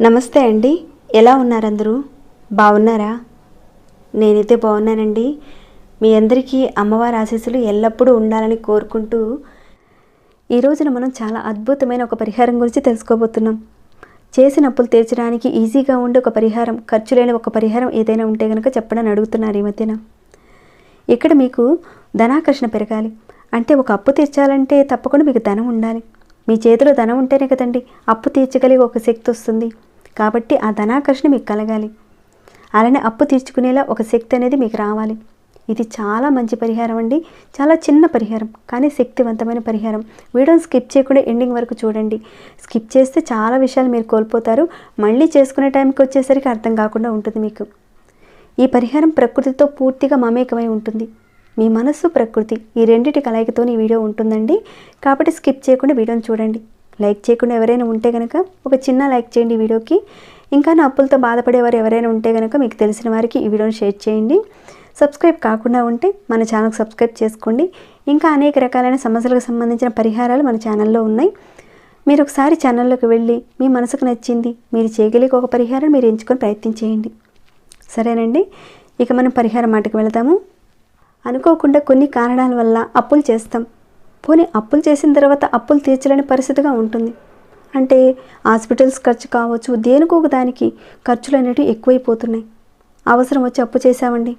నమస్తే అండి. ఎలా ఉన్నారు అందరూ బాగున్నారా? నేనైతే బాగున్నానండి. మీ అందరికీ అమ్మవారి ఆశీస్సులు ఎల్లప్పుడూ ఉండాలని కోరుకుంటూ ఈ రోజున మనం చాలా అద్భుతమైన ఒక పరిహారం గురించి తెలుసుకోబోతున్నాం. చేసిన అప్పులు తీర్చడానికి ఈజీగా ఉండే ఒక పరిహారం ఖర్చు లేని ఒక పరిహారం ఏదైనా ఉంటే కనుక చెప్పడని అడుగుతున్నారు ఈ మధ్యన. ఇక్కడ మీకు ధనాకర్షణ పెరగాలి. అంటే ఒక అప్పు తీర్చాలంటే తప్పకుండా మీకు ధనం ఉండాలి. మీ చేతిలో ధనం ఉంటేనే కదండి అప్పు తీర్చగలిగే ఒక శక్తి వస్తుంది. కాబట్టి ఆ ధనాకర్షణ మీకు కలగాలి. అలానే అప్పు తీర్చుకునేలా ఒక శక్తి అనేది మీకు రావాలి. ఇది చాలా మంచి పరిహారం అండి. చాలా చిన్న పరిహారం కానీ శక్తివంతమైన పరిహారం. వీడియోని స్కిప్ చేయకుండా ఎండింగ్ వరకు చూడండి. స్కిప్ చేస్తే చాలా విషయాలు మీరు కోల్పోతారు. మళ్ళీ చేసుకునే టైంకి వచ్చేసరికి అర్థం కాకుండా ఉంటుంది మీకు. ఈ పరిహారం ప్రకృతితో పూర్తిగా మమేకమై ఉంటుంది. మీ మనస్సు ప్రకృతి ఈ రెండింటి కలయికతో ఈ వీడియో ఉంటుందండి. కాబట్టి స్కిప్ చేయకుండా వీడియోని చూడండి. లైక్ చేయకుండా ఎవరైనా ఉంటే కనుక ఒక చిన్న లైక్ చేయండి వీడియోకి. ఇంకా నా అప్పులతో బాధపడేవారు ఎవరైనా ఉంటే కనుక మీకు తెలిసిన వారికి ఈ వీడియోని షేర్ చేయండి. సబ్స్క్రైబ్ కాకుండా ఉంటే మన ఛానల్కి సబ్స్క్రైబ్ చేసుకోండి. ఇంకా అనేక రకాలైన సమస్యలకు సంబంధించిన పరిహారాలు మన ఛానల్లో ఉన్నాయి. మీరు ఒకసారి ఛానల్లోకి వెళ్ళి మీ మనసుకు నచ్చింది మీరు చేయగలిగే ఒక పరిహారం మీరు ఎంచుకొని ప్రయత్నం చేయండి. సరేనండి? ఇక మనం పరిహారం మాటకు వెళదాము అనుకోకుండా కొన్ని కారణాల వల్ల అప్పులు చేస్తాం. పోనీ అప్పులు చేసిన తర్వాత అప్పులు తీర్చలేని పరిస్థితిగా ఉంటుంది. అంటే హాస్పిటల్స్ ఖర్చు కావచ్చు దేనికో దానికి ఖర్చులు అనేవి ఎక్కువైపోతున్నాయి. అవసరం వచ్చి అప్పు చేశామండి.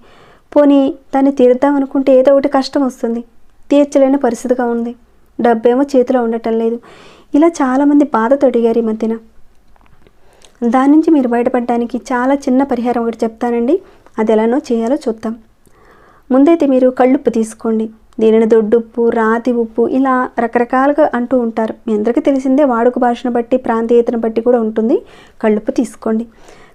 పోనీ దాన్ని తీర్దాం అనుకుంటే ఏదో ఒకటి కష్టం వస్తుంది. తీర్చలేని పరిస్థితిగా ఉంది. డబ్బేమో చేతిలో ఉండటం లేదు. ఇలా చాలామంది బాధతో అడిగారు ఈ మధ్యన. దాని నుంచి మీరు బయటపడడానికి చాలా చిన్న పరిహారం ఒకటి చెప్తానండి. అది ఎలానో చేయాలో చూద్దాం. ముందైతే మీరు కళ్ళుప్పు తీసుకోండి. దీనిని దొడ్డుప్పు రాతి ఉప్పు ఇలా రకరకాలుగా అంటూ ఉంటారు. మీ అందరికీ తెలిసిందే వాడుక భాషను బట్టి ప్రాంతీయతను బట్టి కూడా ఉంటుంది. కళ్ళుప్పు తీసుకోండి.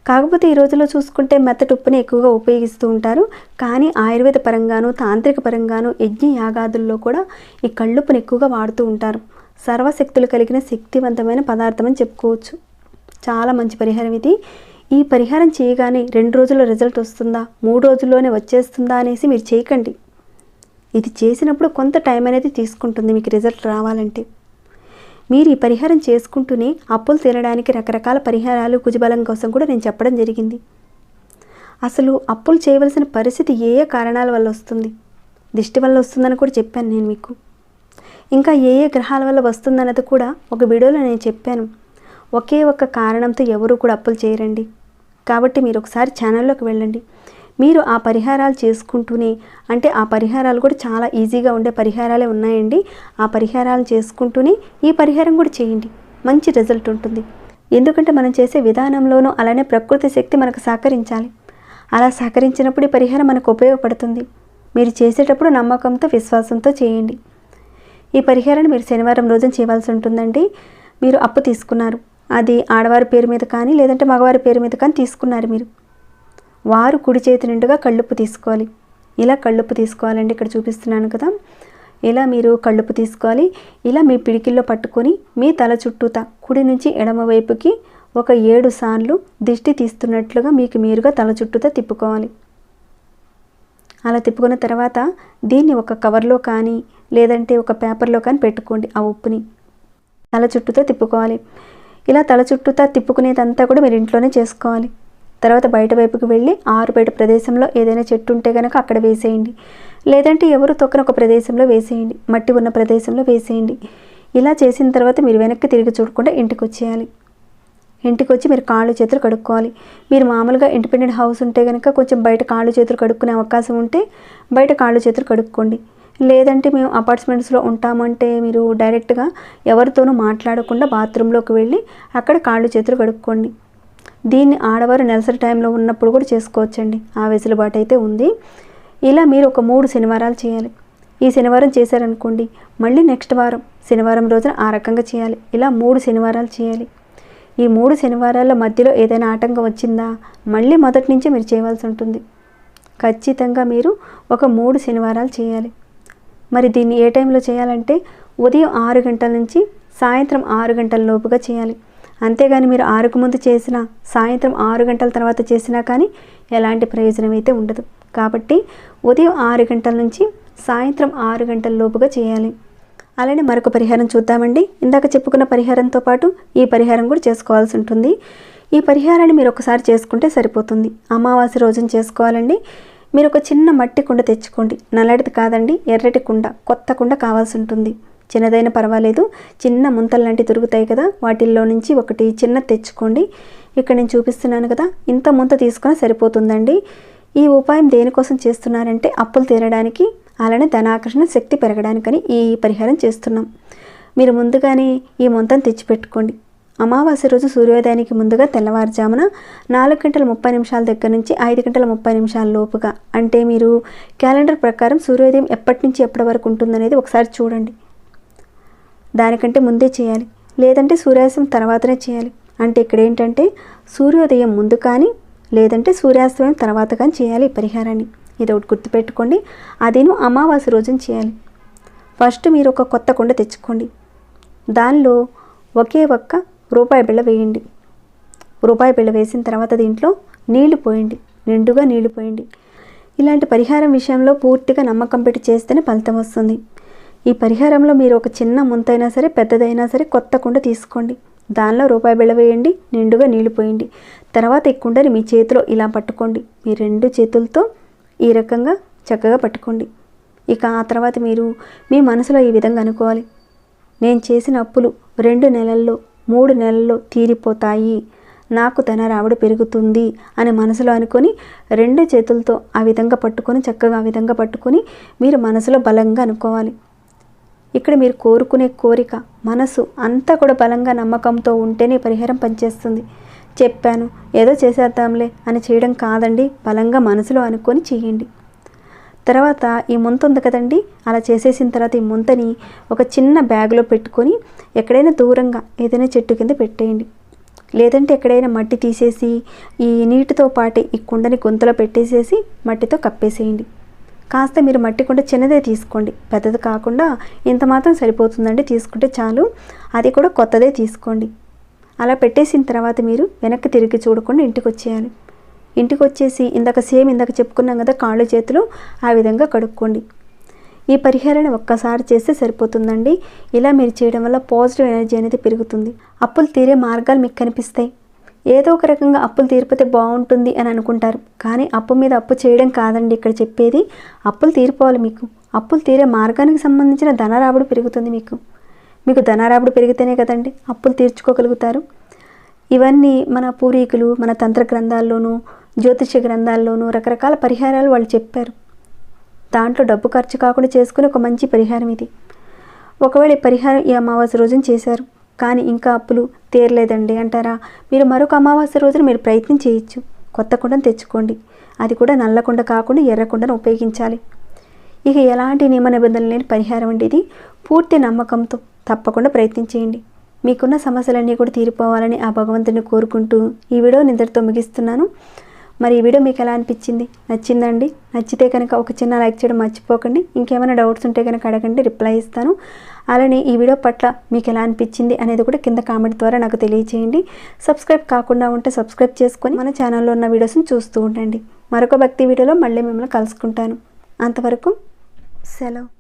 కాకపోతే ఈ రోజుల్లో చూసుకుంటే మెత్తటి ఉప్పుని ఎక్కువగా ఉపయోగిస్తూ ఉంటారు. కానీ ఆయుర్వేద పరంగాను తాంత్రిక పరంగాను యజ్ఞ యాగాదుల్లో కూడా ఈ కళ్ళుప్పుని ఎక్కువగా వాడుతూ ఉంటారు. సర్వశక్తులు కలిగిన శక్తివంతమైన పదార్థం అని చెప్పుకోవచ్చు. చాలా మంచి పరిహారం ఇది. ఈ పరిహారం చేయగానే రెండు రోజుల్లో రిజల్ట్ వస్తుందా? మూడు రోజుల్లోనే వచ్చేస్తుందా అనేసి మీరు చేయకండి. ఇది చేసినప్పుడు కొంత టైం అనేది తీసుకుంటుంది. మీకు రిజల్ట్ రావాలంటే. మీరు ఈ పరిహారం చేసుకుంటూనే అప్పులు తీరడానికి రకరకాల పరిహారాలు కుజబలం కోసం కూడా నేను చెప్పడం జరిగింది. అసలు అప్పులు చేయవలసిన పరిస్థితి ఏ ఏ కారణాల వల్ల వస్తుంది? దిష్టి వల్ల వస్తుందని కూడా చెప్పాను నేను మీకు. ఇంకా ఏ ఏ గ్రహాల వల్ల వస్తుందన్నది కూడా ఒక వీడియోలో నేను చెప్పాను. ఒకే ఒక్క కారణంతో ఎవరు కూడా అప్పులు చేయరండి. కాబట్టి మీరు ఒకసారి ఛానల్లోకి వెళ్ళండి. మీరు ఆ పరిహారాలు చేసుకుంటూనే అంటే ఆ పరిహారాలు కూడా చాలా ఈజీగా ఉండే పరిహారాలే ఉన్నాయండి. ఆ పరిహారాలు చేసుకుంటూనే ఈ పరిహారం కూడా చేయండి. మంచి రిజల్ట్ ఉంటుంది. ఎందుకంటే మనం చేసే విధానంలోనూ అలానే ప్రకృతి శక్తి మనకు సహకరించాలి. అలా సహకరించినప్పుడు ఈ పరిహారం మనకు ఉపయోగపడుతుంది. మీరు చేసేటప్పుడు నమ్మకంతో విశ్వాసంతో చేయండి. ఈ పరిహారాన్ని మీరు శనివారం రోజున చేయవలసి ఉంటుందండి. మీరు అప్పు తీసుకున్నారు. అది ఆడవారి పేరు మీద కానీ లేదంటే మగవారి పేరు మీద కానీ తీసుకున్నారు మీరు. వారు కుడి చేతి నిండుగా కళ్ళుప్పు తీసుకోవాలి. ఇలా కళ్ళుప్పు తీసుకోవాలండి ఇక్కడ చూపిస్తున్నాను కదా. ఇలా మీరు కళ్ళుప్పు తీసుకోవాలి. ఇలా మీ పిడికిల్లో పట్టుకొని మీ తల చుట్టూత కుడి నుంచి ఎడమ వైపుకి ఒక ఏడు సార్లు దిష్టి తీస్తున్నట్లుగా మీకు మీరుగా తల చుట్టూత తిప్పుకోవాలి. అలా తిప్పుకున్న తర్వాత దీన్ని ఒక కవర్లో కానీ లేదంటే ఒక పేపర్లో కానీ పెట్టుకోండి ఆ ఉప్పుని. తల చుట్టూతో తిప్పుకోవాలి. ఇలా తల చుట్టూతా తిప్పుకునేదంతా కూడా మీరు ఇంట్లోనే చేసుకోవాలి. తర్వాత బయట వైపుకి వెళ్ళి ఆరు బయట ప్రదేశంలో ఏదైనా చెట్టు ఉంటే కనుక అక్కడ వేసేయండి. లేదంటే ఎవరు తొక్కన ఒక ప్రదేశంలో వేసేయండి. మట్టి ఉన్న ప్రదేశంలో వేసేయండి. ఇలా చేసిన తర్వాత మీరు వెనక్కి తిరిగి చూడకుండా ఇంటికి వచ్చేయాలి. ఇంటికి వచ్చి మీరు కాళ్ళు చేతులు కడుక్కోవాలి. మీరు మామూలుగా ఇండిపెండెంట్ హౌస్ ఉంటే కనుక కొంచెం బయట కాళ్ళు చేతులు కడుక్కునే అవకాశం ఉంటే బయట కాళ్ళు చేతులు కడుక్కోండి. లేదంటే మేము అపార్ట్మెంట్స్లో ఉంటామంటే మీరు డైరెక్ట్గా ఎవరితోనూ మాట్లాడకుండా బాత్రూంలోకి వెళ్ళి అక్కడ కాళ్ళు చేతులు కడుక్కోండి. దీన్ని ఆడవారు నెలసరి టైంలో ఉన్నప్పుడు కూడా చేసుకోవచ్చండి. ఆ వెసులుబాటు అయితే ఉంది. ఇలా మీరు ఒక మూడు శనివారాలు చేయాలి. ఈ శనివారం చేశారనుకోండి మళ్ళీ నెక్స్ట్ వారం శనివారం రోజున ఆ రకంగా చేయాలి. ఇలా మూడు శనివారాలు చేయాలి. ఈ మూడు శనివారాల మధ్యలో ఏదైనా ఆటంకం వచ్చిందా? మళ్ళీ మొదటి నుంచే మీరు చేయవలసి ఉంటుంది. ఖచ్చితంగా మీరు ఒక మూడు శనివారాలు చేయాలి. మరి దీన్ని ఏ టైంలో చేయాలంటే ఉదయం ఆరు గంటల నుంచి సాయంత్రం ఆరు గంటల లోపుగా చేయాలి. అంతేగాని మీరు ఆరుకు ముందు చేసినా సాయంత్రం ఆరు గంటల తర్వాత చేసినా కానీ ఎలాంటి ప్రయోజనం అయితే ఉండదు. కాబట్టి ఉదయం ఆరు గంటల నుంచి సాయంత్రం ఆరు గంటల లోపుగా చేయాలి. అలానే మరొక పరిహారం చూద్దామండి. ఇందాక చెప్పుకున్న పరిహారంతో పాటు ఈ పరిహారం కూడా చేసుకోవాల్సి ఉంటుంది. ఈ పరిహారాన్ని మీరు ఒకసారి చేసుకుంటే సరిపోతుంది. అమావాస్య రోజున చేసుకోవాలండి. మీరు ఒక చిన్న మట్టి కుండ తెచ్చుకోండి. నల్లటిది కాదండి ఎర్రటి కుండ కొత్త కుండ కావాల్సి ఉంటుంది. చిన్నదైనా పర్వాలేదు చిన్న ముంతలు లాంటి దొరుకుతాయి కదా వాటిల్లో నుంచి ఒకటి చిన్న తెచ్చుకోండి. ఇక్కడ నేను చూపిస్తున్నాను కదా ఇంత ముంత తీసుకొని సరిపోతుందండి. ఈ ఉపాయం దేనికోసం చేస్తున్నారంటే అప్పులు తీరడానికి అలానే ధనాకర్షణ శక్తి పెరగడానికని ఈ పరిహారం చేస్తున్నాం. మీరు ముందుగానే ఈ మొంతను తెచ్చిపెట్టుకోండి. అమావాస్య రోజు సూర్యోదయానికి ముందుగా తెల్లవారుజామున నాలుగు గంటల ముప్పై నిమిషాల దగ్గర నుంచి ఐదు గంటల ముప్పై నిమిషాల లోపుగా. అంటే మీరు క్యాలెండర్ ప్రకారం సూర్యోదయం ఎప్పటి నుంచి ఎప్పటి వరకు ఉంటుందనేది ఒకసారి చూడండి. దానికంటే ముందే చేయాలి. లేదంటే సూర్యాస్తం తర్వాతనే చేయాలి. అంటే ఇక్కడ ఏంటంటే సూర్యోదయం ముందు కానీ లేదంటే సూర్యాస్తమయం తర్వాత కానీ చేయాలి ఈ పరిహారాన్ని. ఇది ఒకటి గుర్తుపెట్టుకోండి. అదేను అమావాస్య రోజున చేయాలి. ఫస్ట్ మీరు ఒక కొత్త కుండ తెచ్చుకోండి. దానిలో ఒకే ఒక్క రూపాయి బిళ్ళ వేయండి. రూపాయి బిళ్ళ వేసిన తర్వాత దీంట్లో నీళ్ళు పోయండి. నిండుగా నీళ్ళు పోయండి. ఇలాంటి పరిహారం విషయంలో పూర్తిగా నమ్మకం పెట్టి చేస్తేనే ఫలితం వస్తుంది. ఈ పరిహారంలో మీరు ఒక చిన్న ముంతైనా సరే పెద్దదైనా సరే కొత్త కుండ తీసుకోండి. దానిలో రూపాయి బిళ్ళ వేయండి నిండుగా నీళ్ళు పోయండి. తర్వాత ఈ కుండని మీ చేతిలో ఇలా పట్టుకోండి. మీ రెండు చేతులతో ఈ రకంగా చక్కగా పట్టుకోండి. ఇక ఆ తర్వాత మీరు మీ మనసులో ఈ విధంగా అనుకోవాలి. నేను చేసిన అప్పులు రెండు నెలల్లో మూడు నెలల్లో తీరిపోతాయి. నాకు తన రాబడి పెరుగుతుంది అని మనసులో అనుకొని రెండు చేతులతో ఆ విధంగా పట్టుకొని చక్కగా ఆ విధంగా పట్టుకొని మీరు మనసులో బలంగా అనుకోవాలి. ఇక్కడ మీరు కోరుకునే కోరిక మనసు అంతా కూడా బలంగా నమ్మకంతో ఉంటేనే పరిహారం పనిచేస్తుంది. చెప్పాను ఏదో చేసేద్దాంలే అని చేయడం కాదండి బలంగా మనసులో అనుకొని చేయండి. తర్వాత ఈ ముంత ఉంది కదండి అలా చేసేసిన తర్వాత ఈ ముంతని ఒక చిన్న బ్యాగ్లో పెట్టుకొని ఎక్కడైనా దూరంగా ఏదైనా చెట్టు కింద పెట్టేయండి. లేదంటే ఎక్కడైనా మట్టి తీసేసి ఈ నీటితో పాటే ఈ కుండని గుంతలో పెట్టేసేసి మట్టితో కప్పేసేయండి. కాస్త మీరు మట్టి కుండ చిన్నదే తీసుకోండి. పెద్దది కాకుండా ఇంత మాత్రం సరిపోతుందండి. తీసుకుంటే చాలు. అది కూడా కొత్తదే తీసుకోండి. అలా పెట్టేసిన తర్వాత మీరు వెనక్కి తిరిగి చూడకుండా ఇంటికి వచ్చేయాలి ఇంటికి వచ్చేసి ఇందాక సేమ్ ఇందాక చెప్పుకున్నాం కదా కాళ్ళు చేతులు ఆ విధంగా కడుక్కోండి. ఈ పరిహారాన్ని ఒక్కసారి చేస్తే సరిపోతుందండి. ఇలా మీరు చేయడం వల్ల పాజిటివ్ ఎనర్జీ అనేది పెరుగుతుంది. అప్పులు తీరే మార్గాలు మీకు కనిపిస్తాయి. ఏదో ఒక రకంగా అప్పులు తీరిపోతే బాగుంటుంది అని అనుకుంటారు. కానీ అప్పు మీద అప్పు చేయడం కాదండి ఇక్కడ చెప్పేది. అప్పులు తీరిపోవాలి మీకు. అప్పులు తీరే మార్గానికి సంబంధించిన ధనరాబడి పెరుగుతుంది మీకు. మీకు ధనరాబడి పెరిగితేనే కదండి అప్పులు తీర్చుకోగలుగుతారు. ఇవన్నీ మన పూర్వీకులు మన తంత్ర గ్రంథాల్లోనూ జ్యోతిష గ్రంథాల్లోనూ రకరకాల పరిహారాలు వాళ్ళు చెప్పారు. దాంట్లో డబ్బు ఖర్చు కాకుండా చేసుకుని ఒక మంచి పరిహారం ఇది. ఒకవేళ ఈ పరిహారం ఈ అమావాస్య రోజున చేశారు. కానీ ఇంకా అప్పులు తీరలేదండి అంటారా? మీరు మరొక అమావాస్య రోజున మీరు ప్రయత్నం చేయొచ్చు. కొత్త కుండను తెచ్చుకోండి. అది కూడా నల్ల కుండ కాకుండా ఎర్ర కుండను ఉపయోగించాలి. ఇక ఎలాంటి నియమ నిబంధనలు లేని పరిహారం అండి ఇది. పూర్తి నమ్మకంతో తప్పకుండా ప్రయత్నం చేయండి. మీకున్న సమస్యలన్నీ కూడా తీరిపోవాలని ఆ భగవంతుని కోరుకుంటూ ఈ వీడియో నిద్రతో ముగిస్తున్నాను. మరి ఈ వీడియో మీకు ఎలా అనిపించింది? నచ్చిందండి? నచ్చితే కనుక ఒక చిన్న లైక్ చేయడం మర్చిపోకండి. ఇంకేమైనా డౌట్స్ ఉంటే కనుక అడగండి రిప్లై ఇస్తాను. అలానే ఈ వీడియో పట్ల మీకు ఎలా అనిపించింది అనేది కూడా కింద కామెంట్ ద్వారా నాకు తెలియచేయండి. సబ్స్క్రైబ్ కాకుండా ఉంటే సబ్స్క్రైబ్ చేసుకొని మన ఛానల్లో ఉన్న వీడియోస్ని చూస్తూ ఉండండి. మరొక భక్తి వీడియోలో మళ్ళీ మిమ్మల్ని కలుసుకుంటాను. అంతవరకు సెలవు.